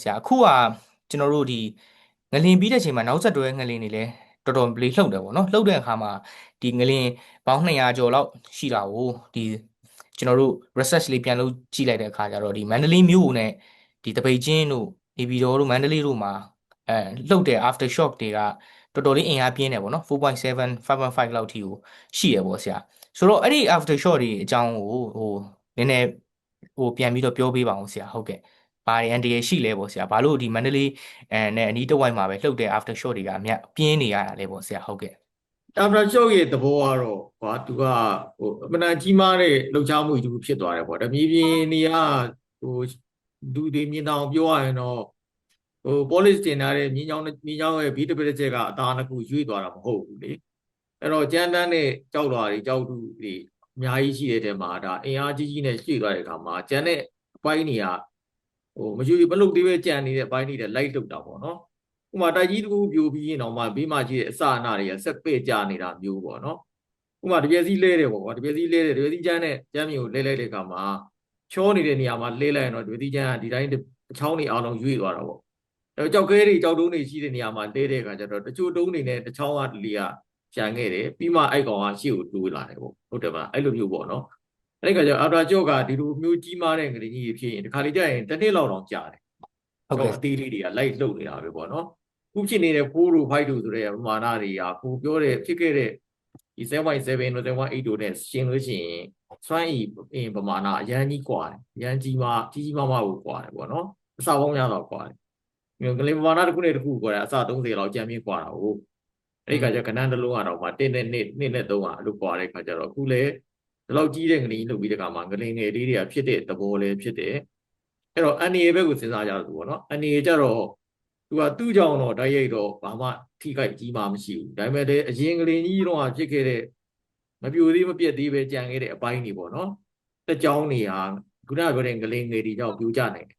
ဆရာအခုကကျွန်တော်တို့ဒီငလင်ပြီးတဲ့ချိန်မှာနောက်ဆက်တွဲငလင်တွေလည်းတော်တော်လေးလှုပ်တယ်ပေါ့နော်လှုပ်တဲ့အခါမှာဒီငလင်ပေါင်း200ကျော်လောက်ရှိတာကိုဒီကျွန်တော်တို့ research လေးပြန်လုပ်ကြည့်လိုက်တဲ့အခါကျတော့ဒီမန္တလေးမြို့နဲ့ဒီတပိတ်ချင်းတို့နေပြည်တော်တို့မန္တလေးတို့မှာအဲလှုပ်တဲ့ after shock တွေကတော်တော်လေးအင်အားပြင်းတယ်ပေါ့နော်4.7 5.5လောက်ထိကိုရှိရပေါ့ဆရာဆိုတော့အဲ့ဒီ after shock တွေအကြောင်းကိုဟိုနည်းနည်းဟိုပြန်ပြီးတော့ပြောပေးပါအောင်ဆရာဟုတ်ကဲ့ ဘာတွေအန်တရရှိလဲပေါ့ဆရာဘာလို့ဒီမန္တလေးအဲနဲ့အနီးတစ်ဝိုက်မှာပဲလှုပ်တဲ့ after shock တွေကအမြပြင်းနေရတာလဲပေါ့ဆရာဟုတ်ကဲ့ after shock ရဲ့သဘောကတော့ကွာသူကဟိုအမှန်တန်ကြီးမားတဲ့လှုပ်ရှားမှုကြီးတစ်ခုဖြစ်သွားတယ်ပေါ့ဒါမြေပြင်နေရဟိုလူတွေမြင်အောင်ပြောရရင်တော့ဟို polish တင်ထားတဲ့မြင်းချောင်းမြင်းချောင်းရဲ့ဘီတပစ်ချက်ကအသားတစ်ခုရွေ့သွားတာမဟုတ်ဘူးလေအဲ့တော့ကြမ်းတမ်းတဲ့ကြောက်လွာတွေကြောက်တူတွေအများကြီးရှိတဲ့တဲမှာဒါအင်အားကြီးကြီးနဲ့ရွေ့သွားတဲ့အခါမှာကြမ်းတဲ့အပိုင်းတွေက ဟိုမရွေ့မလုပ်သေးပဲကြံနေတဲ့အပိုင်းတွေလိုက်လုတ်တာပေါ့နော်ဥမာတိုက်ကြီးတစ်ခုပြိုပြီးရင်တော့မှဘေးမှာရှိတဲ့အစအနာတွေကဆက်ပဲ့ကြနေတာမျိုးပေါ့နော်ဥမာတပြက်စီးလဲတယ်ပေါ့ကွာတပြက်စီးလဲတယ်တပြက်စီးကျန်းတဲ့ကျန်းမြေကိုလဲလိုက်တဲ့အခါမှာချောနေတဲ့နေရာမှာလဲလိုက်ရင်တော့တပြက်စီးကျန်းကဒီတိုင်းအချောင်းတွေအားလုံးရွေ့သွားတာပေါ့အဲကြောက်ခဲတွေကြောက်တုံးတွေရှိတဲ့နေရာမှာလဲတဲ့အခါကျတော့တချို့တုံးတွေနဲ့တချောင်းကလေကကျန်ခဲ့တယ်ပြီးမှအဲ့ကောင်ကရှေ့ကိုတိုးလာတယ်ပေါ့ဟုတ်တယ်မလားအဲ့လိုမျိုးပေါ့နော် အဲ့ဒီခါကျတော့အာတာကြော့ကဒီလိုမျိုးကြီးမားတဲ့ငလကြီးဖြစ်ရင်ဒီခါလေးကျရင်တစ်နှစ်လောက်တော့ကြာတယ် ဟုတ်ကဲ့ အသေးလေးတွေကလိုက်လှုပ်နေတာပဲပေါ့နော်ခုဖြစ်နေတဲ့4တို့5တို့ဆိုတဲ့ပမာဏတွေကကိုပြောတဲ့ဖြစ်ခဲ့တဲ့ဒီ7.7တို့7.8တို့နဲ့ရှင်းလို့ရှိရင်စွမ်းအင်အင်ပမာဏအရန်ကြီးกว่าတယ်အရန်ကြီးမားကြီးကြီးမားမားကိုกว่าတယ်ပေါ့နော်အစပေါင်းများတော့กว่าတယ်ဒီကလေးပမာဏတစ်ခုနဲ့တစ်ခုกว่าတယ်အစ30လောက်ကြံမြင့်กว่าတာဟုတ်အဲ့ဒီခါကျကဏ္ဍတစ်လုံးကတော့မှ1နဲ့2 2နဲ့3ကလို့กว่าတဲ့ခါကျတော့အခုလေ ဒီလောက်ကြီးတဲ့ငလင်းလုပ်ပြီးတဲ့ခါမှာငလင်းငယ်လေးတွေကဖြစ်တဲ့သဘောလေးဖြစ်တယ်အဲ့တော့အန်ရီဘက်ကိုစဉ်းစားကြလို့ပေါ့နော်အန်ရီကျတော့သူကသူ့ကြောင့်တော့တိုက်ရိုက်တော့ဘာမှထိခိုက်ကြီးမှမရှိဘူးဒါပေမဲ့လည်းအရင်ကလေးကြီးတော့ဖြစ်ခဲ့တဲ့မပြိုသေးမပြက်သေးပဲကြံခဲ့တဲ့အပိုင်းတွေပေါ့နော်တက်ကြောင်းတွေဟာခုနကပြောတဲ့ငလင်းငယ်တွေကြောင့်ပြိုကျနိုင်တယ်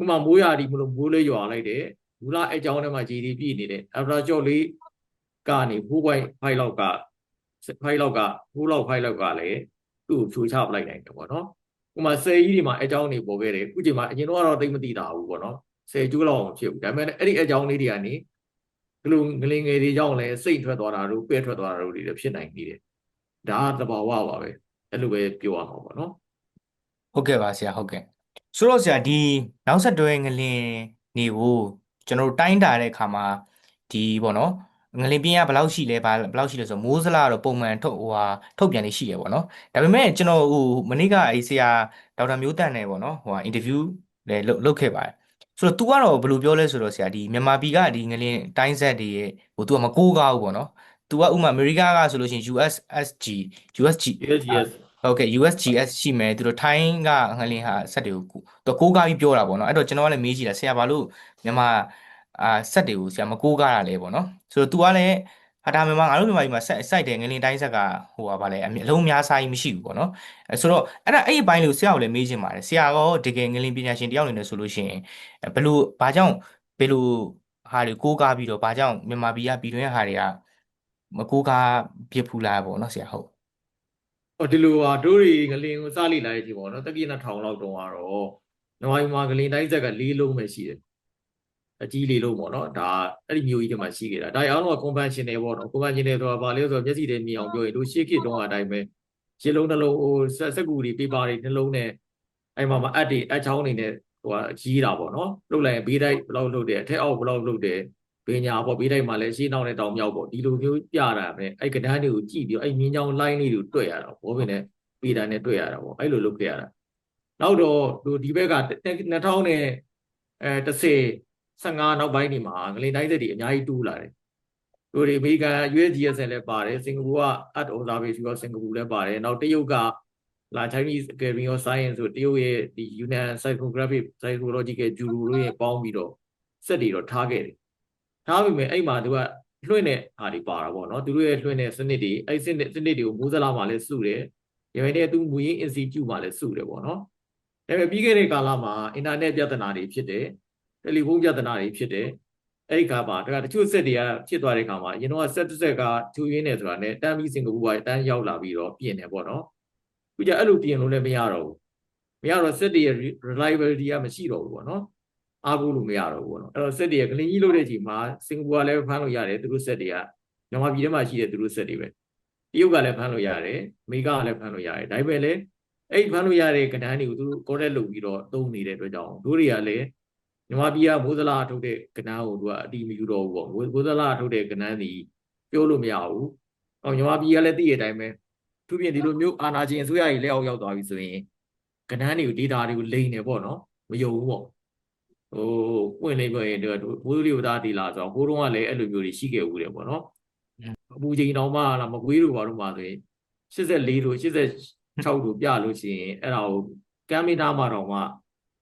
ဥပမာမိုးရာဒီမလို့မိုးလေးရွာလိုက်တယ်ဘူလာအဲကြောင်းထဲမှာဂျီဒီပြည့်နေတဲ့ after shot လေးကနေ4.5လောက်က5လောက်က4လောက်5လောက်ကလည်း သူ့ကိုဖြိုချပလိုက်နိုင်တယ်ပေါ့နော်ဥပမာဆယ်ကြီးတွေမှာအကြောင်းတွေပေါ်ခဲ့တယ်အခုချိန်မှာအရင်တော့သိမသိတာဘူးပေါ့နော်ဆယ်ကျိုးလောက်အောင်ဖြစ်ဘူးဒါပေမဲ့အဲ့ဒီအကြောင်းလေးတွေကနေဒီလိုငလင်ငယ်တွေကြောင့်လည်းစိတ်ထွက်သွားတာတို့ပဲ့ထွက်သွားတာတို့တွေလည်းဖြစ်နိုင်နေတယ်ဒါကသဘာဝပါပဲအဲ့လိုပဲပြောရမှာပေါ့နော်ဟုတ်ကဲ့ပါဆရာဟုတ်ကဲ့ဆိုတော့ဆရာဒီနောက်ဆက်တွဲငလင်နေကိုကျွန်တော်တို့တိုင်းတာတဲ့အခါမှာဒီပေါ့နော် ငလင်ပြင်းကဘယ်လောက်ရှိလဲဘာဘယ်လောက်ရှိလဲဆိုတော့မိုးစလားတော့ပုံမှန်ထုတ်ဟိုဟာထုတ်ပြန်နေရှိရပေါ့နော်ဒါပေမဲ့ကျွန်တော်ဟိုမနေ့ကအဲဆရာဒေါက်တာမျိုးတန်နဲ့ပေါ့နော်ဟိုဟာအင်တာဗျူးလည်းလုပ်လုပ်ခဲ့ပါတယ်ဆိုတော့ तू ကတော့ဘယ်လိုပြောလဲဆိုတော့ဆရာဒီမြန်မာပြည်ကဒီငလင်တိုင်းဆက်တွေရဲ့ဟို तू ကမကိုးကားဘူးပေါ့နော် तू ကဥပမာအမေရိကကဆိုလို့ရှိရင် USSG USG yes yes ဟုတ်ကဲ့ USGS ရှိမယ်သူတို့ထိုင်းကငလင်ဟာဆက်တွေကိုသူကိုးကားပြီးပြောတာပေါ့နော်အဲ့တော့ကျွန်တော်ကလည်းမေးကြည့်တာဆရာဘာလို့မြန်မာ အာဆက်တွေကိုဆရာမကိုးကားတာလဲပေါ့နော်ဆိုတော့ तू ကလည်းဟာဒါမြန်မာငါတို့မြန်မာပြည်မှာဆက်စိုက်တယ်ငလင်တိုင်းဆက်ကဟိုပါဗာလဲအမြအလုံးများစားကြီးမရှိဘူးပေါ့နော်အဲဆိုတော့အဲ့ဒါအဲ့ဒီအပိုင်းလေးကိုဆရာကိုလည်းမေးချင်ပါတယ်ဆရာရောတကယ်ငလင်ပညာရှင်တယောက်အနေနဲ့ဆိုလို့ရှိရင်ဘယ်လိုဘာကြောင့်ဘယ်လိုဟာတွေကိုးကားပြီးတော့ဘာကြောင့်မြန်မာပြည်ကပြည်တွင်းဟာတွေကမကိုးကားဖြစ်ဖူးလားပေါ့နော်ဆရာဟုတ်ဟောဒီလိုဟာတို့တွေငလင်ကိုစလိလိုက်ကြည့်ပေါ့နော်တက္ကိနထောင်လောက်တုန်းကတော့နဝိုင်းမှာငလင်တိုင်းဆက်က၄လုံးပဲရှိတယ် အကြီးလေးလုံးပေါ့နော်ဒါအဲ့ဒီမျိုးကြီးတွေမှာရှိခဲ့တာဒါအောင်တော့ conventional ပေါ့နော် conventional ဆိုတာဘာလဲဆိုတော့မျက်စိတွေမြင်အောင်ပြောရင်တို့ရှေ့ခေတ်တုန်းကအတိုင်းပဲရှင်းလုံးနှလုံးဟိုစက်စက်ကူတွေ paper တွေနှလုံးနဲ့အဲ့မှာမှာအပ်တွေအချောင်းတွေနဲ့ဟိုဟာကြီးတာပေါ့နော်လုတ်လိုက်ရင်ဘေးတိုက်ဘယ်လောက်လုတ်တယ်အထက်အောက်ဘယ်လောက်လုတ်တယ်ဘေးညာပေါ့ဘေးတိုက်မှာလည်းရှေ့နောက်နဲ့တောင်မြောက်ပေါ့ဒီလိုမျိုးပြတာပဲအဲ့ကဏ္ဍတွေကိုကြည့်ပြီးအဲ့မြင်းချောင်း line လေးတွေကိုတွေ့ရတာဘောပင်နဲ့ပေတာနဲ့တွေ့ရတာပေါ့အဲ့လိုလုပ်ခဲ့ရတာနောက်တော့တို့ဒီဘက်က2000နဲ့အဲ30 15နောက်ပိုင်းဒီမှာငလင်တိုင်းသက်တွေအများကြီးတူးလာတယ်တို့တွေအမေရိကန် USGS လည်းပါတယ်စင်ကာပူက Art Observatory of Singapore လည်းပါတယ်နောက်တရုတ်ကလာ Chinese Academy of Science ဆိုတရုတ်ရဲ့ဒီ Yunnan Psychographic Psychological Bureau လို့ရဲ့ပေါင်းပြီးတော့စက်တွေတော့ထားခဲ့တယ်ထားပြီမဲ့အဲ့မှာသူကလွှင့်တဲ့ဟာတွေပါတာပေါ့နော်သူတို့ရဲ့လွှင့်တဲ့စနစ်တွေအဲ့စနစ်စနစ်တွေကိုမိုးစလာမှာလည်းစုတယ်ရခိုင်တဲ့သူမူရင်း institute မှာလည်းစုတယ်ပေါ့နော်ဒါပေမဲ့ပြီးခဲ့တဲ့ကာလမှာအင်တာနက်ပြဿနာတွေဖြစ်တယ် တယ်လီဖုန်းပြဿနာတွေဖြစ်တယ်အဲ့ဒီခါမှာဒါကတချို့စက်တွေကဖြစ်သွားတဲ့ခါမှာအရင်တော့ဆက်တစ်ဆက်ကချူရင်းနေဆိုတာနဲ့တမ်းပြီးစင်ကာပူကတန်းရောက်လာပြီးတော့ပြင်တယ်ပေါ့နော်ခုကျအဲ့လိုပြင်လို့လည်းမရတော့ဘူးမရတော့စက်တွေရဲ့ reliability ကမရှိတော့ဘူးပေါ့နော်အားကိုးလို့မရတော့ဘူးပေါ့နော်အဲ့တော့စက်တွေကကလင်ကြီးလုပ်တဲ့အချိန်မှာစင်ကာပူကလည်းဖမ်းလို့ရတယ်သူတို့စက်တွေကမြန်မာပြည်ထဲမှာရှိတဲ့သူတို့စက်တွေပဲတရုတ်ကလည်းဖမ်းလို့ရတယ်အမေရိကကလည်းဖမ်းလို့ရတယ်ဒါပေမဲ့လည်းအဲ့ဒီဖမ်းလို့ရတဲ့ကဏ္ဍတွေကိုသူတို့ correct လုပ်ပြီးတော့သုံးနေတဲ့အတွက်ကြောင့်တို့တွေကလည်း မြန်မာပြည်ကမိုးစလားထုတ်တဲ့ကဏ္ဍကိုသူကအတီးမယူတော့ဘူးပေါ့မိုးစလားထုတ်တဲ့ကဏ္ဍဒီပြောလို့မရဘူးအော်မြန်မာပြည်ကလည်းသိတဲ့အတိုင်းပဲသူပြင်ဒီလိုမျိုးအာဏာရှင်အစိုးရကြီးလက်အောက်ရောက်သွားပြီဆိုရင်ကဏ္ဍတွေကို data တွေကိုလိမ့်နေပေါ့နော်မယုံဘူးပေါ့ဟိုပွင့်လေးပွင့်ရင်တို့ဘိုးလေးဝသားတီလာဆိုတော့ဘိုးတော်ကလည်းအဲ့လိုမျိုးတွေရှိခဲ့ဦးတယ်ပေါ့နော်အပူချိန်တောင်မှလားမကွေးတို့ဘာလို့မှဆိုရင်84တို့86တို့ပြလို့ရှိရင်အဲ့ဒါကိုကမ်မီနာမှာတော့မှ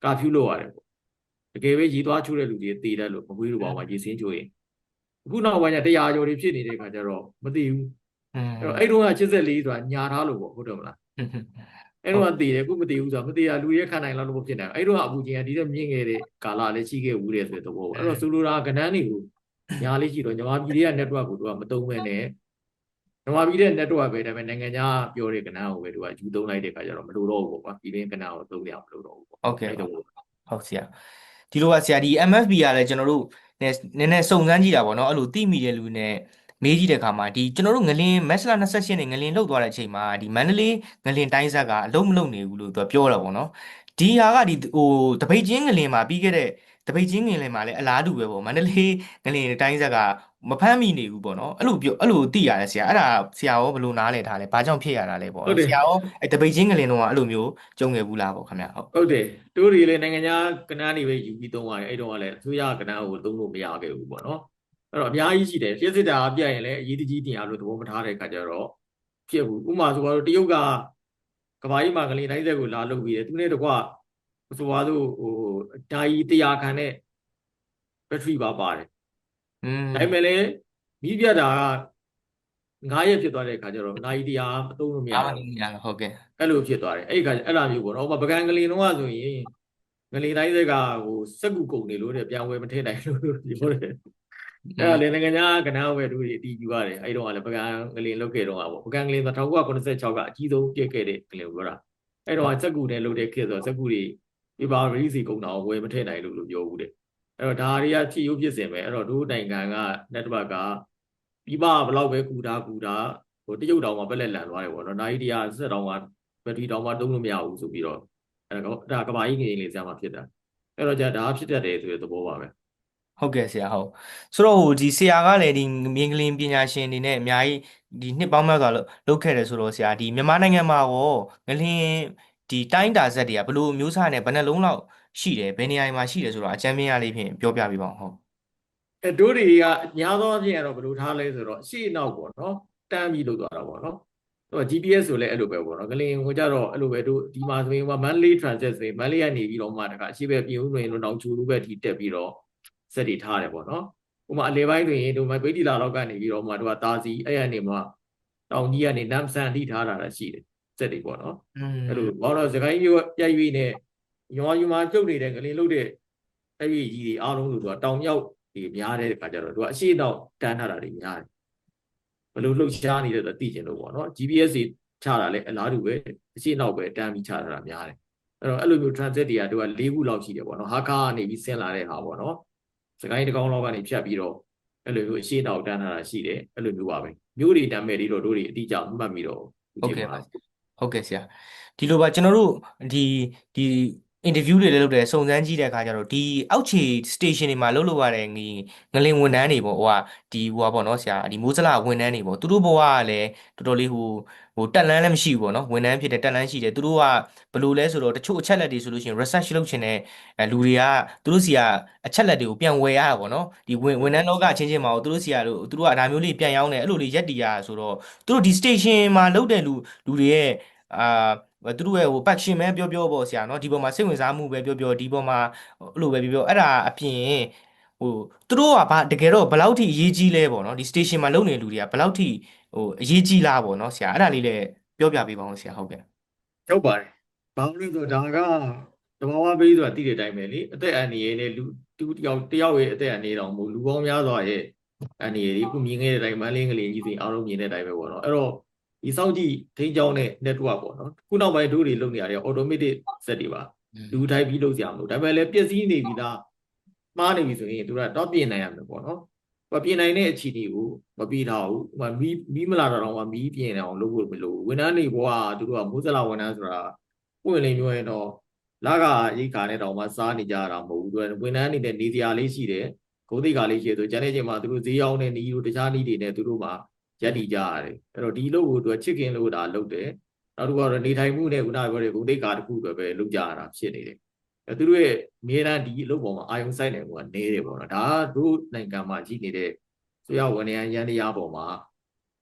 ကာဖြူလို့ရတယ်ပေါ့တ ကယ်ပဲရီသွားချိုးတဲ့လူတွေတည်တယ်လို့မကွေးတို့ဘာမှရေစင်းချိုးရင်အခုနောက်ပိုင်းကျတရားကျော်တွေဖြစ်နေတဲ့ခါကျတော့မသိဘူးอืมအဲ့တော့အဲ့တုန်းက84ဆိုတာညာထားလို့ပေါ့ဟုတ်တယ်မလားအဲ့တော့တည်တယ်ခုမတည်ဘူးဆိုတော့မတည်ရလူရဲခံနိုင်လောက်လို့မဖြစ်နိုင်ဘူးအဲ့တော့အပူချင်းကဒီတော့မြင့်ခဲ့တဲ့ကာလလည်းရှိခဲ့ဘူးတဲ့ဆိုတဲ့သဘောပေါ့အဲ့တော့ဆိုလိုတာကဏ္ဍတွေကိုညာလေးရှိတော့ညီမပြည်တွေက network ကိုသူကမသုံးမဲနဲ့ညီမပြည်တဲ့ network ပဲဒါပေမဲ့နိုင်ငံခြားပြောတဲ့ကဏ္ဍကိုပဲသူကယူသုံးလိုက်တဲ့ခါကျတော့မလိုတော့ဘူးပေါ့ကွာပြည်တွင်းကဏ္ဍကိုသုံးရမလို့တော့ဘူးပေါ့ဟုတ်ကဲ့အဲ့တော့ဟုတ်ဆရာ ဒီလိုကဆရာဒီ MFB ကလည်းကျွန်တော်တို့နည်းနည်းနည်းစုံစမ်းကြည့်တာပေါ့နော်အဲ့လိုသိမိတဲ့လူနဲ့မေးကြည့်တဲ့အခါမှာဒီကျွန်တော်တို့ငလင်မက်စလာ28နဲ့ငလင်လှုပ်သွားတဲ့အချိန်မှာဒီမန္တလေးငလင်တိုင်းဆက်ကအလုံးမလုံးနေဘူးလို့သူကပြောတာပေါ့နော်ဒီဟာကဒီဟိုတပိတ်ချင်းငလင်မှာပြီးခဲ့တဲ့ တပိတ်ချင်းငလင်မှာလည်းအလားတူပဲပေါ့မန္တလေးငလင်တိုင်းဆက်ကမဖမ်းမိနေဘူးပေါ့နော်အဲ့လိုပြောအဲ့လိုသိရတယ်ဆရာအဲ့ဒါဆရာရောဘယ်လိုနားလဲထားလဲဘာကြောင့်ဖြစ်ရတာလဲပေါ့ဟုတ်တယ်ဆရာရောအဲ့တပိတ်ချင်းငလင်တော့ကအဲ့လိုမျိုးကြုံခဲ့ဘူးလားပေါ့ခင်ဗျဟုတ်ဟုတ်တယ်တိုးရီလည်းနိုင်ငံခြားကဏ္ဍတွေပဲယူပြီးသုံးရတယ်အဲ့တော့ကလည်းအစိုးရကဏ္ဍကိုသုံးလို့မရခဲ့ဘူးပေါ့နော်အဲ့တော့အများကြီးရှိတယ်လျှက်စစ်တာပြတ်ရင်လည်းအရေးတကြီးတင်ရလို့သဘောမထားတဲ့ခါကျတော့ဖြစ်ဘူးဥပမာဆိုတော့တရုတ်ကကဘာကြီးမှာကလေးတိုင်းဆက်ကိုလာလုပ်ပြီးတယ်သူနဲ့တကွ ဆိုပါစို့ဟိုဓာကြီးတရားခံတဲ့ဘက်ထရီပါပါတယ်อืมဒါပေမဲ့လည်းမိပြတာက9ရက်ဖြစ်သွားတဲ့ခါကျတော့ဓာကြီးတရားမသုံးလို့မရအားမဘူးနေရတော့ဟုတ်ကဲ့အဲ့လိုဖြစ်သွားတယ်အဲ့ဒီခါကျအဲ့လိုမျိုးပေါ့နော်ဥပမာပကံကလေးတော့ဆိုရင်ငလေးတိုင်းစက်ကဟိုစက်ကူကုန်နေလို့တဲ့ပြန်ဝယ်မထည့်နိုင်လို့ပြောတယ်အဲ့ဒါလည်းနိုင်ငံခြားကဏ္ဍဝယ်သူတွေအတီးယူရတယ်အဲ့တော့ကလည်းပကံကလေးလုတ်ခဲ့တော့ပေါ့ပကံကလေး1986ကအကြီးဆုံးပြည့်ခဲ့တဲ့ကလေးကိုပြောတာအဲ့တော့စက်ကူနဲ့လုတ်တဲ့ခေတ်ဆိုစက်ကူတွေ ပြပါရီစီကုန်တာကိုဝယ်မထည့်နိုင်လို့လို့ပြောဘူးတဲ့အဲ့တော့ဒါတွေကဖြစ်ရုပ်ဖြစ်စင်ပဲအဲ့တော့တို့နိုင်ငံက network ကပြပဘလောက်ပဲကူတာကူတာဟိုတရုတ်တောင်မှပက်လက်လန်သွားတယ်ပေါ့နော်နိုင်တရားစက်တောင်မှဘက်ထရီတောင်မှတုံးလို့မရဘူးဆိုပြီးတော့အဲဒါဒါကဘာကြီးငင်လေးစမ်းမှဖြစ်တာအဲ့တော့じゃဒါဖြစ်တတ်တယ်ဆိုတဲ့သဘောပါပဲဟုတ်ကဲ့ဆရာဟုတ်ဆိုတော့ဟိုဒီဆရာကလည်းဒီမြင်းကလင်းပညာရှင်အနေနဲ့အများကြီးဒီနှစ်ပေါင်းများစွာလုပ်လုပ်ခဲ့တယ်ဆိုတော့ဆရာဒီမြန်မာနိုင်ငံမှာရောငလင်း ဒီတိုင်းတာဇက်တွေကဘယ်လိုမျိုးစားနဲ့ဘယ်နှလုံးလောက်ရှိတယ်ဘယ်နေရာမှာရှိတယ်ဆိုတော့အကြမ်းဖျင်းအားလေးဖြင့်ပြောပြပေးပါဦးဟုတ်အဲတို့တွေကညာသောအဖြစ်ကတော့ဘယ်လိုထားလဲဆိုတော့ရှေ့နောက်ပေါ့နော်တန်းပြီးလုပ်သွားတာပေါ့နော်ဟို GPS ဆိုလည်းအဲ့လိုပဲပေါ့နော်ကလင်ဟိုကြတော့အဲ့လိုပဲတို့ဒီမှာဆိုရင်ဟို Manly Transit ဆိုရင် Manly ကနေပြီးတော့မှတခါအရှိပဲပြင်ဦးလွင်တို့တောင်ချူလို့ပဲထိတက်ပြီးတော့စက်တွေထားတယ်ပေါ့နော်ဥပမာအလေပိုင်းဆိုရင်တို့မဗိတိလာတော့ကနေပြီးတော့မှတို့ကတာစီအဲ့ရနေမှာတောင်ကြီးကနေနမ်ဆန်ထိထားတာလည်းရှိတယ် စက်တွေပေါ့နော်อืมအဲ့လိုဘာလို့လဲစကိုင်းမျိုးပြိုက်ရွေးနဲ့ရွာယူမှာကျုပ်နေတဲ့ကလေးလုတ်တဲ့အဲ့ဒီကြီးတွေအားလုံးလို့သူကတောင်မြောက်ဒီများတဲ့အခါကျတော့သူကအရှိနောက်တန်းထားတာတွေများတယ်ဘယ်လိုလှုပ်ရှားနေလဲဆိုတော့သိကျင်လို့ပေါ့နော် GPS တွေချတာလဲအလားတူပဲအရှိနောက်ပဲတန်းပြီးချတာများတယ်အဲ့တော့အဲ့လိုမျိုး transit တွေကသူက၄ခုလောက်ရှိတယ်ပေါ့နော်ဟာကာကနေပြီးဆင်းလာတဲ့ဟာပေါ့နော်စကိုင်းတစ်ကောင်လောက်ကနေဖြတ်ပြီးတော့အဲ့လိုမျိုးအရှိနောက်တန်းထားတာရှိတယ်အဲ့လိုမျိုးပါပဲမျိုးတွေနာမည်တွေတော့တို့တွေအတိအကျမှတ်ပြီးတော့ဟုတ်ကဲ့ပါ ဟုတ်ကဲ့ဆရာဒီလိုပါကျွန်တော်တို့ဒီဒီ interview တွေလည်းလုပ်တယ်စုံစမ်းကြည့်တဲ့အခါကျတော့ဒီအောက်ခြေ station တွေမှာလုပ်လို့ရတဲ့ငီငလင်ဝန်ထမ်းတွေပေါ့ဟိုကဒီဟိုကပေါ့နော်ဆရာဒီမိုးစလဝန်ထမ်းတွေပေါ့သူတို့ဘဝကလည်းတော်တော်လေးဟိုဟိုတက်လန်းလည်းမရှိဘူးပေါ့နော်ဝန်ထမ်းဖြစ်တဲ့တက်လန်းရှိတယ်သူတို့ကဘယ်လိုလဲဆိုတော့တချို့အချက်လက်တွေဆိုလို့ရှိရင် research လုပ်ချင်တဲ့အဲလူတွေကသူတို့စီကအချက်လက်တွေကိုပြန်ဝယ်ရတာပေါ့နော်ဒီဝန်ဝန်ထမ်းလောကချင်းချင်းမှာသူတို့စီကလို့သူတို့ကဒါမျိုးလေးပြန်ရောင်းတယ်အဲ့လိုလေးရက်တီရဆိုတော့သူတို့ဒီ station မှာလုပ်တဲ့လူလူတွေရဲ့အာ သူတို့ရဲ့ဟို passion ပဲပြောပြောပေါ့ဆရာနော်ဒီပေါ်မှာစိတ်ဝင်စားမှုပဲပြောပြောဒီပေါ်မှာအဲ့လိုပဲပြောပြောအဲ့ဒါအပြင်ဟိုသူတို့ကဘာတကယ်တော့ဘယ်လောက်ထိအရေးကြီးလဲပေါ့နော်ဒီ station မှာလုပ်နေတဲ့လူတွေကဘယ်လောက်ထိဟိုအရေးကြီးလားပေါ့နော်ဆရာအဲ့ဒါလေးလည်းပြောပြပေးပါဦးဆရာဟုတ်ကဲ့ဟုတ်ပါတယ်ဘာလို့လဲဆိုတော့ဒါကတဘာဝပေးဆိုတာသိတဲ့အတိုင်းပဲလေအသက်အန္တရာယ်နဲ့လူတူတယောက်တယောက်ရဲ့အသက်အန္တရာယ်တောင်မဟုတ်လူပေါင်းများစွာရဲ့အန္တရာယ်ဒီခုမြင်ခဲ့တဲ့အတိုင်းမန်းလင်းကလေးကြီးစီအားလုံးမြင်တဲ့အတိုင်းပဲပေါ့နော်အဲ့တော့ ဒီစောင့်ကြည့်ထိန်းကျောင်းတဲ့ network ပေါ့နော်ခုနောက်ပိုင်းတို့တွေလုပ်နေရတဲ့ automated set တွေပါလူတိုင်းပြီးလုပ်ကြမလို့ဒါပေမဲ့လည်းပြည့်စည်နေပြီလားမှားနေပြီဆိုရင်သူကတော့ပြင်နိုင်ရမယ်ပေါ့နော်။ဘာပြင်နိုင်တဲ့အခြေအနေကိုမပြီးတော့ဘူး။ဟိုမီးမီးမလာတော့တော့မီးပြင်အောင်လုပ်ဖို့မလိုဘူး။ဝန်ထမ်းတွေဘဝသူတို့ကမိုးစလာဝန်ထမ်းဆိုတာပွင့်လင်းပြောရင်တော့လကရိတ်ခါနဲ့တောင်မှစားနေကြရတာမဟုတ်ဘူး။သူကဝန်ထမ်းအနေနဲ့နေစရာလေးရှိတယ်။ဂုံတိကာလေးရှိတယ်ဆိုကျန်တဲ့ချိန်မှာသူတို့ဈေးရောက်တဲ့နီးတို့တခြားနီးတွေနဲ့သူတို့မှ ရက်တည်ကြရတယ်။အဲ့တော့ဒီလုပ်ကိုသူကချစ်ခင်လို့ဒါလုပ်တယ်။နောက်တစ်ခုကတော့နေထိုင်မှုနဲ့ခုနကပြောတဲ့ဂုံတိကာတစ်ခုပဲပဲလုပ်ကြရတာဖြစ်နေတယ်။အဲသူတို့ရဲ့အမြဲတမ်းဒီအလုပ်ပေါ်မှာအာယုံဆိုင်နေမှုကနေတယ်ပေါ့နော်။ဒါကတို့နိုင်ငံမှာကြီးနေတဲ့ဆိုရဝန်ရန်ရန်တရားပေါ်မှာ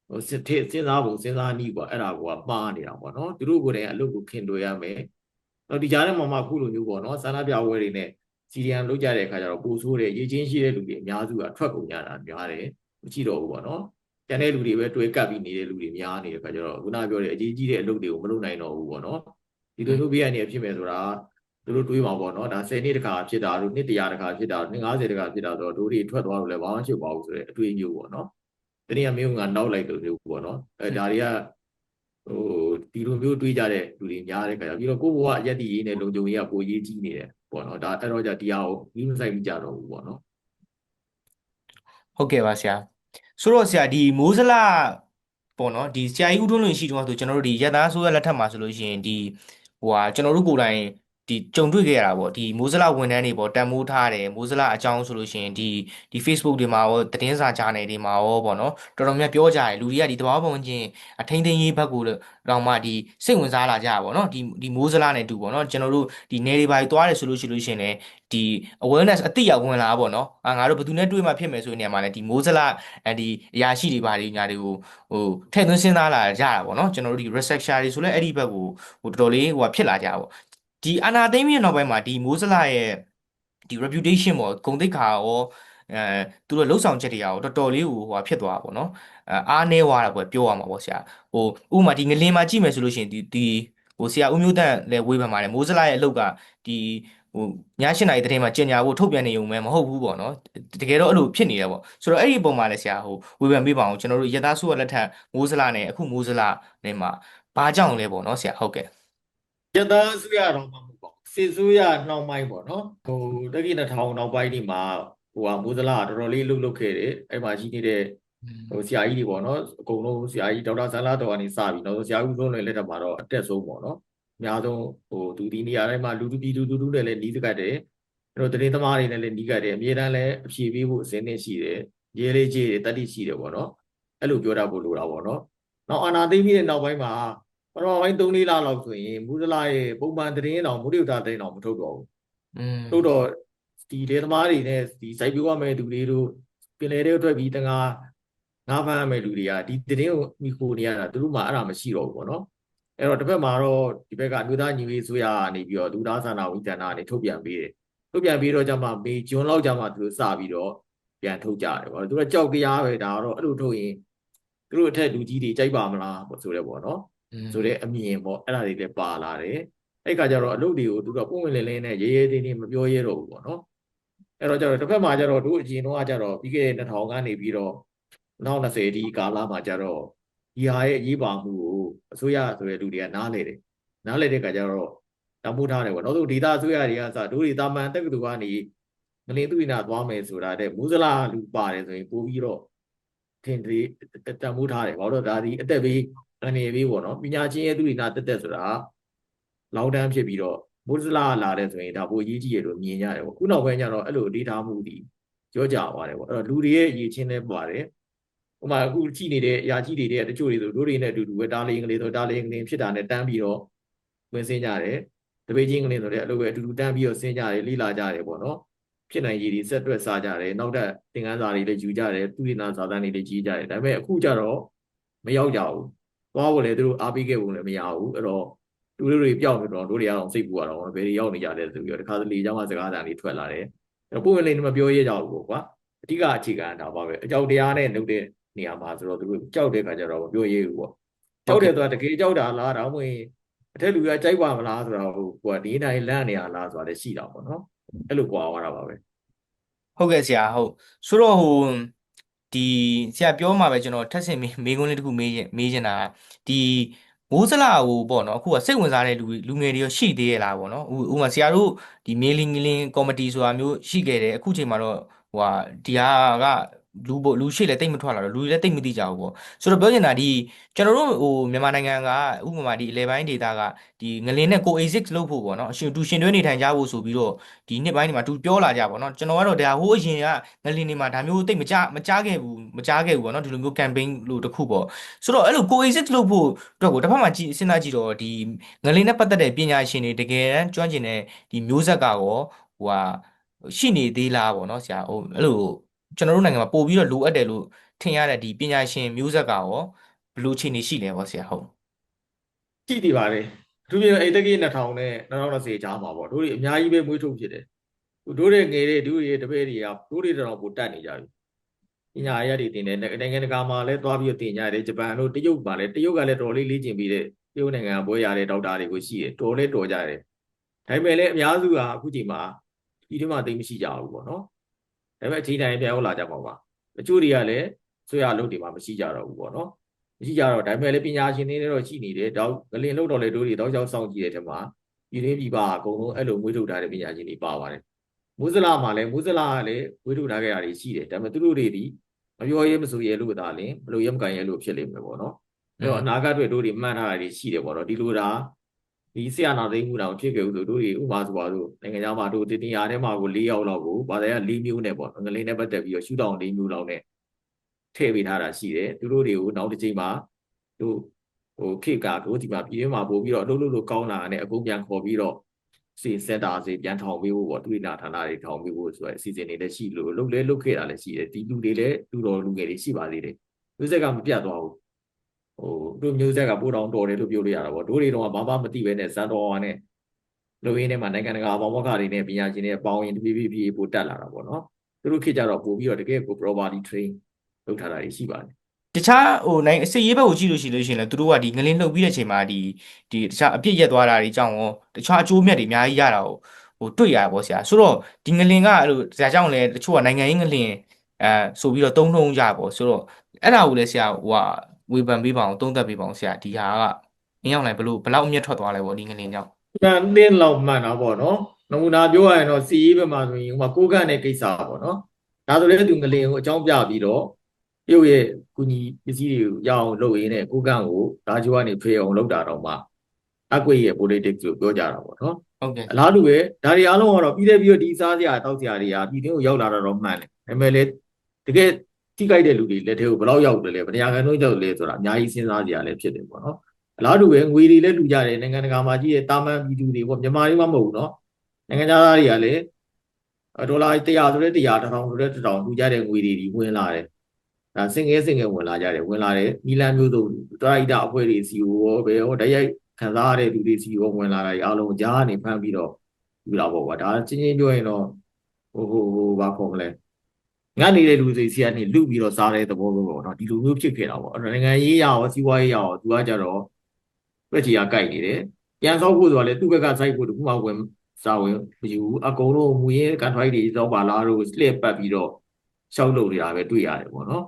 ဟိုစစ်ထစဉ်းစားပုံစဉ်းစားနည်းပေါ့အဲ့ဒါကမှားနေတာပေါ့နော်။သူတို့ကိုယ်တိုင်အလုပ်ကိုခင်တွေ့ရမယ်။တော့ဒီကြားထဲမှာမှအခုလိုမျိုးပေါ့နော်။ဆန္ဒပြဝဲတွေနဲ့စီရီယန်လုပ်ကြတဲ့အခါကျတော့ပိုဆိုးတယ်ရေးချင်းရှိတဲ့လူတွေအများစုကထွက်ကုန်ကြတာများတယ်။မကြည့်တော့ဘူးပေါ့နော်။ ကျန်တဲ့လူတွေပဲတွေးကပ်ပြီးနေတဲ့လူတွေများနေတဲ့အခါကျတော့ခုနပြောတဲ့အကြီးကြီးတဲ့အလုပ်တွေကိုမလုပ်နိုင်တော့ဘူးပေါ့နော်။ဒီလိုမျိုးပြရနေဖြစ်မယ်ဆိုတာသူတို့တွေးမှာပေါ့နော်ဒါ10နှစ်တခါဖြစ်တာတို့နှစ်100တခါဖြစ်တာတို့50တခါဖြစ်တာဆိုတော့တို့တွေထွက်သွားလို့လည်းဘာမှဖြစ်ပါဘူးဆိုတဲ့အတွေ့အမျိုးပေါ့နော်တနည်းအားမျိုးကနောက်လိုက်လို့မျိုးပေါ့နော်အဲဒါတွေကဟိုဒီလိုမျိုးတွေးကြတဲ့လူတွေများတဲ့ခါကျပြီးတော့ကိုယ့်ဘဝရက်တည်ရေးနဲ့လုံခြုံရေးကပိုရေးကြီးနေတယ်ပေါ့နော်ဒါအဲ့တော့じゃဒီဟာကိုပြီးမဆိုင်မိကြတော့ဘူးပေါ့နော်ဟုတ်ကဲ့ပါဆရာ ဆိုတော့ဆရာဒီမိုးစလပေါ့နော်ဒီဆရာကြီးဦးထွန်းလွင်ရှိတုန်းကဆိုကျွန်တော်တို့ဒီရတနာဆိုရလက်ထက်မှာဆိုလို့ရှိရင်ဒီဟိုဟာကျွန်တော်တို့ကိုယ်တိုင် ဒီကြုံတွေ့ခဲ့ရတာပေါ့ဒီမိုးစလဝန်ထမ်းတွေပေါ့တန်မိုးထားတယ်မိုးစလအကြောင်းဆိုလို့ရှိရင်ဒီဒီ Facebook တွေမှာရောသတင်းစာဂျာနယ်တွေမှာရောပေါ့နော်တော်တော်များပြောကြတယ်လူတွေကဒီသဘာဝပုံချင်းအထိန်ထိန်ရေးဘက်ကိုတော့မှဒီစိတ်ဝင်စားလာကြတာပေါ့နော်ဒီဒီမိုးစလနဲ့တူပေါ့နော်ကျွန်တော်တို့ဒီနယ်တွေပါသွားတယ်ဆိုလို့ရှိလို့ရှိရင်လည်းဒီ awareness အသိအဝင်လာပေါ့နော်အာငါတို့ဘယ်သူနဲ့တွေ့မှဖြစ်မယ်ဆိုတဲ့နေရာမှာလည်းဒီမိုးစလအဲဒီအရာရှိတွေပါတွေညာတွေကိုဟိုထည့်သွင်းစဉ်းစားလာကြတာပေါ့နော်ကျွန်တော်တို့ဒီ researcher တွေဆိုလည်းအဲ့ဒီဘက်ကိုဟိုတော်တော်လေးဟိုဖြစ်လာကြတာပေါ့ ဒီအာနာသိမ့်ရဲ့နောက်ပိုင်းမှာဒီမိုးစလရဲ့ဒီ reputation ပေါ့ဂုဏ်သိက္ခာရောအဲသူတို့လှုပ်ဆောင်ချက်တွေရောတော်တော်လေးဟိုဟိုဖြစ်သွားတာပေါ့နော်အဲအားနေသွားတာပေါ့ပြောရမှာပေါ့ဆရာဟိုဥပမာဒီငလင်မှာကြည့်မယ်ဆိုလို့ရှိရင်ဒီဒီဟိုဆရာဦးမျိုးတန့်လည်းဝေးပန်ပါတယ်မိုးစလရဲ့အလုပ်ကဒီဟိုည8နာရီတည်းမှာကျင်ညာဖို့ထုတ်ပြန်နေုံပဲမဟုတ်ဘူးပေါ့နော်တကယ်တော့အဲ့လိုဖြစ်နေတယ်ပေါ့ဆိုတော့အဲ့ဒီအပေါ်မှာလည်းဆရာဟိုဝေဖန်ပေးပါအောင်ကျွန်တော်တို့ရသားစုရလက်ထက်မိုးစလနဲ့အခုမိုးစလနဲ့မှာဘာကြောင့်လဲပေါ့နော်ဆရာဟုတ်ကဲ့ ရသားစုရတော့မှမဟုတ်ပါဘူးစစ်စုရနှောင်းပိုင်းပေါ့နော်ဟိုတက္ကိ2000နောက်ပိုင်းဒီမှာဟိုဟာမိုးစလာတော်တော်လေးလှုပ်လှုပ်ခဲ့တယ်အဲ့မှာရှိနေတဲ့ဟိုဆရာကြီးတွေပေါ့နော်အကုန်လုံးဆရာကြီးဒေါက်တာဆန်းလာတော်ကနေစပြီးတော့ဆရာဦးဆုံးလည်းလက်ထက်မှာတော့အတက်ဆုံးပေါ့နော်အများဆုံးဟိုသူဒီနေရာတိုင်းမှာလူတူပြည်သူလူတူနဲ့လည်းနီးစကတ်တယ်အဲ့တော့တရင်သမားတွေနဲ့လည်းနီးကတ်တယ်အမြဲတမ်းလည်းအဖြေပေးဖို့အစဉ်နဲ့ရှိတယ်ရေးလေးကြီးတယ်တတိရှိတယ်ပေါ့နော်အဲ့လိုပြောတတ်ဖို့လိုတာပေါ့နော်နောက်အာနာသိမ့်ပြီးတဲ့နောက်ပိုင်းမှာ ပထမပိုင်း3လလောက်ဆိုရင်မုဒလာရဲ့ပုံမှန်တရင်တော်မုဒိယတာတရင်တော်မထုတ်တော့ဘူး။ထုတ်တော့ဒီလေသမားတွေနဲ့ဒီစိုက်ပျိုးရမယ့်သူတွေတို့ပြင်လေတွေထွက်ပြီးတငါငါးဖမ်းရမယ့်လူတွေကဒီတရင်ကိုမိခိုနေရတာသူတို့မှအဲ့ဒါမရှိတော့ဘူးပေါ့နော်။အဲ့တော့တစ်ဖက်မှာတော့ဒီဘက်ကလူသားညီမေးဆိုရနေပြီးတော့လူသားဆန္ဒဝိသနာနေထုတ်ပြန်ပေးတယ်။ထုတ်ပြန်ပြီးတော့ကျမှမေဂျွန်းလောက်ကျမှသူတို့စပြီးတော့ပြန်ထုတ်ကြတယ်ပေါ့။သူတို့ကြောက်ကြရပဲဒါကတော့အဲ့လိုထုတ်ရင်သူတို့အထက်လူကြီးတွေကြိုက်ပါမလားပေါ့ဆိုရဲပေါ့နော်။ ဆိုတဲ့အမြင်ပေါ့အဲ့ဒါတွေလည်းပါလာတယ်အဲ့ခါကျတော့အလုပ်တွေကိုသူတို့ကပုံဝင်လင်းလင်းနဲ့ရေးရေးတင်းတင်းမပြောရဲတော့ဘူးပေါ့နော်အဲ့တော့ကျတော့တစ်ဖက်မှာကျတော့တို့အရင်တော့ကကျတော့ပြီးခဲ့တဲ့2000ကနေပြီးတော့2020ဒီကာလမှာကျတော့ဒီဟာရဲ့အရေးပါမှုကိုအစိုးရဆိုတဲ့လူတွေကနားလေတယ်နားလေတဲ့ခါကျတော့တမိုးထားတယ်ပေါ့နောက်ဆုံးဒေတာအစိုးရတွေကစတို့တွေတာမန်တက္ကသိုလ်ကနေမလင်းသူဝိနာသွားမယ်ဆိုတာတဲ့မူဇလာလူပါတယ်ဆိုရင်ပို့ပြီးတော့ထင်သေးတမိုးထားတယ်ဘာလို့ဒါဒီအသက်ဘေး အနေပြီးပေါ့နော်ပညာချင်းရဲ့သူတွေနာတက်တက်ဆိုတာလောင်းတန်းဖြစ်ပြီးတော့မုစလာလာတဲ့ဆိုရင်ဒါပိုရေးကြည့်ရလို့မြင်ရတယ်ပေါ့ခုနောက်ပိုင်းကျတော့အဲ့လိုဒေတာမှုဒီကြောကြပါတယ်ပေါ့အဲ့တော့လူတွေရဲ့အရေးချင်းလည်းပါတယ်ဥပမာအခုကြည့်နေတဲ့အရာကြီးတွေတဲ့တချို့တွေဆိုတို့တွေနဲ့အတူတူပဲတားလေးကလေးဆိုတားလေးကလေးဖြစ်တာနဲ့တန်းပြီးတော့ဝင်စင်းကြတယ်တပေချင်းကလေးဆိုတဲ့အလုပ်ပဲအတူတူတန်းပြီးတော့စင်းကြတယ်လိလာကြတယ်ပေါ့နော်ဖြစ်နိုင်ရည်ဒီဆက်တွက်စားကြတယ်နောက်ထပ်သင်ခန်းစာတွေလည်းယူကြတယ်သူရိနာစာတန်းတွေလည်းကြီးကြတယ်ဒါပေမဲ့အခုကျတော့မရောက်ကြဘူး သွားဖို့လည်းသူတို့အားပေးခဲ့ဖို့လည်းမရဘူးအဲ့တော့သူတို့တွေပျောက်နေတော့တို့တွေအောင်စိတ်ပူရတော့ဘယ်တွေရောက်နေကြလဲဆိုပြီးတော့တခါတလေအကြောင်းကစကားအတန်လေးထွက်လာတယ်အဲ့တော့ပုံမှန်လေးမပြောရကြဘူးပေါ့ကွာအဓိကအခြေခံဒါပါပဲအကြောက်တရားနဲ့လုပ်တဲ့နေရာမှာဆိုတော့သူတို့ကြောက်တဲ့ခါကျတော့မပြောရဘူးပေါ့ကြောက်တယ်ဆိုတာတကယ်ကြောက်တာလားတော့မဝင်အထက်လူကကြိုက်ပါမလားဆိုတော့ဟိုကဒီနိုင်လန့်နေရလားဆိုတာလည်းရှိတာပေါ့နော်အဲ့လိုကွာသွားတာပါပဲဟုတ်ကဲ့ဆရာဟုတ်ဆိုတော့ဟို ဒီဆရာပြောမှာပဲကျွန်တော်ထပ်ဆင့်မေးမေးခွန်းလေးတစ်ခုမေးချင်မေးချင်တာကဒီမိုးစလာကိုပေါ့နော်အခုကစိတ်ဝင်စားတဲ့လူလူငယ်တွေရောရှိသေးရဲ့လားပေါ့နော်ဥဥပမာဆရာတို့ဒီမေလင်ငလင်ကော်မတီဆိုတာမျိုးရှိခဲ့တယ်အခုချိန်မှာတော့ဟိုဟာဒီဟာက လူပေါ့လူရှိလဲတိတ်မထွက်လာတော့လူတွေလည်းတိတ်မသိကြဘူးပေါ့ဆိုတော့ပြောချင်တာဒီကျွန်တော်တို့ဟိုမြန်မာနိုင်ငံကဥပမာဒီအလဲပိုင်းဒေသကဒီငလင်နဲ့ကိုအေစစ်လုပ်ဖို့ပေါ့နော်အရှင်တူရှင်တွဲနေထိုင်ကြဖို့ဆိုပြီးတော့ဒီနှစ်ပိုင်းတွေမှာသူပြောလာကြပေါ့နော်ကျွန်တော်ကတော့ဒါဟိုးအရင်ကငလင်တွေမှာဒါမျိုးတိတ်မကြမကြခဲ့ဘူးမကြခဲ့ဘူးပေါ့နော်ဒီလိုမျိုး campaign လို့တစ်ခုပေါ့ဆိုတော့အဲ့လိုကိုအေစစ်လုပ်ဖို့အတွက်ကိုတစ်ဖက်မှာကြည့်စဉ်းစားကြည့်တော့ဒီငလင်နဲ့ပတ်သက်တဲ့ပညာရှင်တွေတကယ်တမ်းကျွမ်းကျင်တဲ့ဒီမျိုးဆက်ကရောဟိုဟာရှိနေသေးလားပေါ့နော်ဆရာဟိုအဲ့လို ကျွန်တော်တို့နိုင်ငံမှာပို့ပြီးတော့လိုအပ်တယ်လို့ထင်ရတဲ့ဒီပညာရှင်မျိုးဆက်ကရောဘယ်လိုအခြေအနေရှိလဲပေါ့ဆရာဟုတ်ကြည့်တည်ပါလေအထူးဖြင့်အဲ့တက္ကီ2000နဲ့2020ကြားမှာပေါ့တို့တွေအများကြီးပဲမွေးထုတ်ဖြစ်တယ်တို့တွေငယ်တွေတို့တွေတပည့်တွေကတို့တွေတော့ပိုတက်နေကြပြီပညာရည်တွေတင်တယ်နိုင်ငံတကာမှာလည်းသွားပြီးတင်ကြတယ်ဂျပန်တို့တရုတ်မှာလည်းတရုတ်ကလည်းတော်လေးလေ့ကျင့်ပြီးတဲ့တရုတ်နိုင်ငံကဘွဲရတဲ့ဒေါက်တာတွေကိုရှိတယ်တော်လေးတော်ကြတယ်ဒါပေမဲ့လည်းအများစုကအခုချိန်မှာဒီထဲမှာသိမရှိကြဘူးပေါ့နော် ဒါပေမဲ့အချိန်တိုင်းပြန်ရောက်လာကြမှာပါအချို့တွေကလည်းဆွေရလုပ်တွေမှာမရှိကြတော့ဘူးပေါ့နော်မရှိကြတော့ဒါပေမဲ့လည်းပညာရှင်တွေတော့ရှိနေတယ်တော့ငလင်လို့တော့လေတို့တွေတောက်ချောက်စောင့်ကြည့်တဲ့ထက်မှာပြည်ရင်းပြည်ပအကုန်လုံးအဲ့လိုမွေးထုတ်ထားတဲ့ပညာရှင်တွေပါပါတယ်မုဇလာမှာလည်းမုဇလာကလည်းမွေးထုတ်ထားခဲ့တာတွေရှိတယ်ဒါပေမဲ့သူတို့တွေဒီမပြောရဲမဆိုရဲလို့သာလင်ဘလို့ရဲမကန်ရဲလို့ဖြစ်လိမ့်မယ်ပေါ့နော်အဲ့တော့အနာဂတ်အတွက်တို့တွေမှတ်ထားတာတွေရှိတယ်ပေါ့နော်ဒီလိုဒါ ဒီဆရာနာသိမှုတောင်ဖြစ်ခဲ့ဘူးဆိုတို့တွေဥပမာဆိုပါတို့နိုင်ငံခြားမှာတို့တင်ရာထဲမှာကို၄ယောက်လောက်ကိုဗာတယ်က၄မျိုးနဲ့ပေါ့ငလင်းနဲ့ပတ်သက်ပြီးတော့ရှူတောင်၄မျိုးလောက်နဲ့ထည့်ပေးထားတာရှိတယ်သူတို့တွေကိုနောက်တစ်ချိန်မှာတို့ဟိုခေတ်ကတို့ဒီမှာပြည်တွင်းမှာပို့ပြီးတော့အလုပ်လုပ်လို့ကောင်းတာနဲ့အကုန်ပြန်ခေါ်ပြီးတော့စီစက်တာစီပြန်ထောင်ပေးဖို့ပေါ့သူရိနာဌာနတွေထောင်ပေးဖို့ဆိုရယ်အစီအစဉ်တွေလည်းရှိလို့လုပ်လဲလုပ်ခဲ့တာလည်းရှိတယ်ဒီလူတွေလည်းလူတော်လူငယ်တွေရှိပါသေးတယ်မျိုးဆက်ကမပြတ်သွားဘူး ဟိုတို့မျိုးဆက်ကပို့တောင်တော်တယ်လို့ပြောလို့ရတာပေါ့တို့တွေတော့ဘာမှမသိပဲနဲ့ဇန်တော်ဟာနဲ့လူရင်းထဲမှာနိုင်ငံတကာဘောင်ဘခတွေနဲ့ပညာရှင်တွေပေါင်းရင်တဖြည်းဖြည်းဖြည်းပိုတက်လာတာပေါ့နော်သူတို့ခေတ်ကြတော့ပို့ပြီးတော့တကယ်ကို property train လုပ်ထားတာတွေရှိပါတယ်တခြားဟိုနိုင်အစစ်ရေးဘက်ကိုကြည့်လို့ရှိလို့ရှိရင်လည်းသူတို့ကဒီငလင်းလှုပ်ပြီးတဲ့ချိန်မှာဒီဒီတခြားအပြစ်ရက်သွားတာတွေကြောင့်ရောတခြားအကျိုးမြတ်တွေအများကြီးရတာကိုဟိုတွေ့ရပါဗောဆရာဆိုတော့ဒီငလင်ကအဲ့လိုဒါကြောင့်လည်းတချို့ကနိုင်ငံရေးငလင်အဲဆိုပြီးတော့တုံးထုံးကြပါဗောဆိုတော့အဲ့ဒါကိုလည်းဆရာဟိုက ဝေဖန်ပေးပါအောင်သုံးသပ်ပေးပါအောင်ဆရာဒီဟာကမင်းအောင်လည်းဘလို့ဘလောက်အမျက်ထွက်သွားလဲဗောဒီငလင်ကြောင့်မှန်သင်းလောက်မှန်တာပေါ့နော်နမူနာပြောရရင်တော့စီရေးဘက်မှာဆိုရင်ဟိုမှာကိုကန့်တဲ့ကိစ္စပေါ့နော်ဒါဆိုလည်းသူငလင်ကိုအကြောင်းပြပြီးတော့ပြုတ်ရဲ့ကုညီပစ္စည်းတွေကိုရအောင်လုပ်ရင်းနဲ့ကိုကန့်ကိုဒါကြိုကနေဖေးအောင်လုပ်တာတော့မှအကွေရဲ့ politics လို့ပြောကြတာပေါ့နော်ဟုတ်ကဲ့အလားတူပဲဒါတွေအားလုံးကတော့ပြီးတဲ့ပြီးတော့ဒီစားစရာတောက်စရာတွေကပြည်တွင်းကိုရောက်လာတာတော့မှန်တယ်ဒါပေမဲ့လည်းတကယ် ထိခိုက်တဲ့လူတွေလက်ထဲကိုဘယ်လောက်ရောက်တယ်လဲဘယ်နေရာခန်းလုံးရောက်တယ်လဲဆိုတာအများကြီးစဉ်းစားကြရလဲဖြစ်တယ်ပေါ့နော်အလားတူပဲငွေတွေလည်းလူကြတယ်နိုင်ငံတကာမှာကြီးရဲ့တာမန်ပြည်သူတွေပေါ့မြန်မာတွေမှမဟုတ်ဘူးနော်နိုင်ငံသားတွေကလည်းဒေါ်လာ100ဆိုတဲ့100 1000ဆိုတဲ့1000လူကြတဲ့ငွေတွေဒီဝင်လာတယ်ဒါစင်ငယ်စင်ငယ်ဝင်လာကြတယ်ဝင်လာတယ်မီလန်မျိုးစုံဒရိုက်တာအဖွဲ့တွေစီကိုရောဘယ်ရောဓာတ်ရိုက်ခံစားရတဲ့လူတွေစီကိုဝင်လာတာတွေအားလုံးကြားကနေဖမ်းပြီးတော့ယူလာပေါ့ကွာဒါချင်းချင်းပြောရင်တော့ဟိုဟိုဟိုဘာခေါ်မလဲ ငတ်နေတဲ့လူတွေစီကနေလူပြီးတော့စားတဲ့သဘောမျိုးပေါ့နော်ဒီလိုမျိုးဖြစ်ခဲ့တာပေါ့အဲ့တော့နိုင်ငံရေးရရောစီးပွားရေးရရောသူကကြတော့ပြက်ချီကကြိုက်နေတယ်ပြန်ဆောက်ဖို့ဆိုတာလေသူ့ဘက်ကစိုက်ဖို့တခုမှဝင်စားဝင်မယူဘူးအကုန်လုံးမူရင်းကန်ထွိုက်တွေတော့ပါလားတို့လှည့်ပတ်ပြီးတော့ရှောက်လုပ်နေတာပဲတွေ့ရတယ်ပေါ့နော်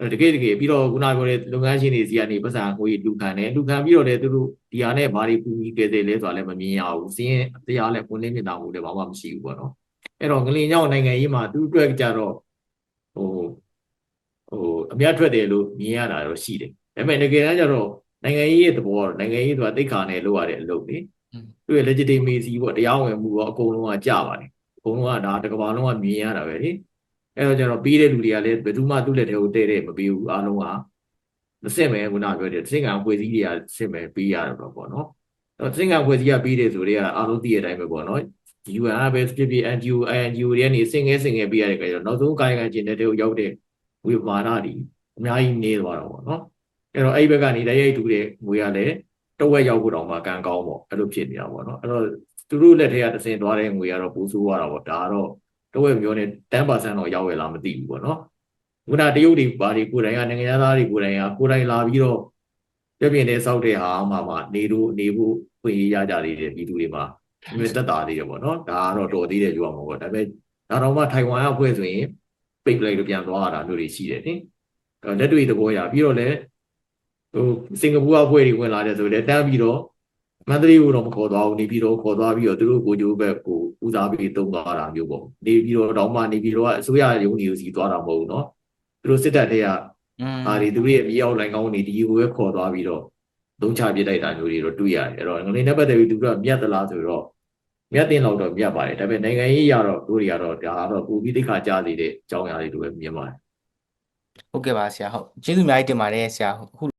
အဲ့တကယ်တကယ်ပြီးတော့ခုနပြောတဲ့လုပ်ငန်းရှင်တွေစီကနေပတ်စံငွေလူခံတယ်လူခံပြီးတော့လည်းသူတို့ဒီဟာနဲ့ဘာတွေပူပြီးကဲတယ်လဲဆိုတာလည်းမမြင်ရဘူးစင်းရင်တရားလည်းပွင့်လင်းမြင်တာမှုလည်းဘာမှမရှိဘူးပေါ့နော်အဲ့တော့ငလင်ကြောင့်နိုင်ငံရေးမှာသူ့အတွက်ကြတော့ ဟိုဟိုအများထွက်တယ်လို့မြင်ရတာတော့ရှိတယ်ဒါပေမဲ့တကယ်တမ်းကျတော့နိုင်ငံရေးရဲ့သဘောကတော့နိုင်ငံရေးဆိုတာတိတ်ခါနဲ့လုပ်ရတဲ့အလုပ်လေသူ့ရဲ့ legitimacy ပေါ့တရားဝင်မှုတော့အကုန်လုံးကကြပါတယ်အကုန်လုံးကဒါတစ်ကမ္ဘာလုံးကမြင်ရတာပဲလေအဲ့တော့ကျတော့ပြီးတဲ့လူတွေကလည်းဘယ်သူမှသူ့လက်ထဲကိုတဲ့တဲ့မပေးဘူးအားလုံးကမစစ်မယ်ခုနပြောတဲ့စင်ကံဖွဲ့စည်းတွေကစစ်မယ်ပေးရတယ်တော့ပေါ့နော်အဲ့တော့စင်ကံဖွဲ့စည်းကပြီးတယ်ဆိုတော့အားလုံးသိတဲ့အတိုင်းပဲပေါ့နော် UN ကပဲဖြစ်ဖြစ် NGO INGO တွေကနေစင်ငဲစင်ငဲပေးရတဲ့ကြတော့နောက်ဆုံးကာယကံကျင်တဲ့တဲ့ကိုရောက်တဲ့ဝိမာနတွေအများကြီးနေသွားတော့ပေါ့နော်အဲ့တော့အဲ့ဒီဘက်ကနေတရိုက်တူတဲ့ငွေရလည်းတဝက်ရောက်ဖို့တောင်မှကံကောင်းပေါ့အဲ့လိုဖြစ်နေတာပေါ့နော်အဲ့တော့သူတို့လက်ထဲကတစင်သွားတဲ့ငွေကတော့ပူဆိုးသွားတာပေါ့ဒါကတော့တော့ဝယ်ပြောနေ10%တော့ရောက်ရလားမသိဘူးပေါ့နော်ခုနတရုတ်တွေဘာတွေကိုယ်တိုင်ကနိုင်ငံသားတွေကိုယ်တိုင်ကကိုယ်တိုင်လာပြီးတော့ပြပြင်းနေစောက်တဲ့ဟာမှမှနေလို့နေဖို့ခွင့်ရကြသေးတယ်ပြည်သူတွေမှာ ဒီမဲ့တက်တာသေးတယ်ပေါ့နော်ဒါကတော့တော်သေးတယ်ပြောမှာပေါ့ဒါပေမဲ့ဒါတော့မှထိုင်ဝမ်ကဖွဲ့ဆိုရင်ပိတ်ပလိုက်လို့ပြန်သွားရတာမျိုးတွေရှိတယ်နိလက်တွေ့သဘောရပြီးတော့လည်း ဟိုစင်ကာပူကအဖွဲ့တွေဝင်လာတယ်ဆိုတော့တန်းပြီးတော့မန္တလေးကိုတော့မခေါ်သွားဘူးနေပြီးတော့ခေါ်သွားပြီးတော့သူတို့ကိုကြိုးဘက်ကိုဦးစားပေးတုံးသွားတာမျိုးပေါ့နေပြီးတော့တောင်းမှနေပြီးတော့အစိုးရရုံးကြီးစီသွားတာမဟုတ်ဘူးเนาะသူတို့စစ်တပ်တွေက อืม ဟာဒီသူတို့ရဲ့မြေအောက်လိုင်းကောင်းတွေဒီကိုပဲခေါ်သွားပြီးတော့ သုံးချပြစ်လိုက်တာမျိုးတွေတော့တွေ့ရတယ်အဲ့တော့ငလင်းနဲ့ပတ်သက်ပြီးသူတို့ကမြတ်သလားဆိုတော့မြတ်တင်တော့တော့မြတ်ပါတယ်ဒါပေမဲ့နိုင်ငံရေးရတော့တို့တွေကတော့ဒါကတော့ပူပြီးတိခါကြားသေးတဲ့အကြောင်းအရာတွေလိုပဲမြင်ပါတယ်ဟုတ်ကဲ့ပါဆရာဟုတ်ကျေးဇူးအများကြီးတင်ပါတယ်ဆရာဟုတ်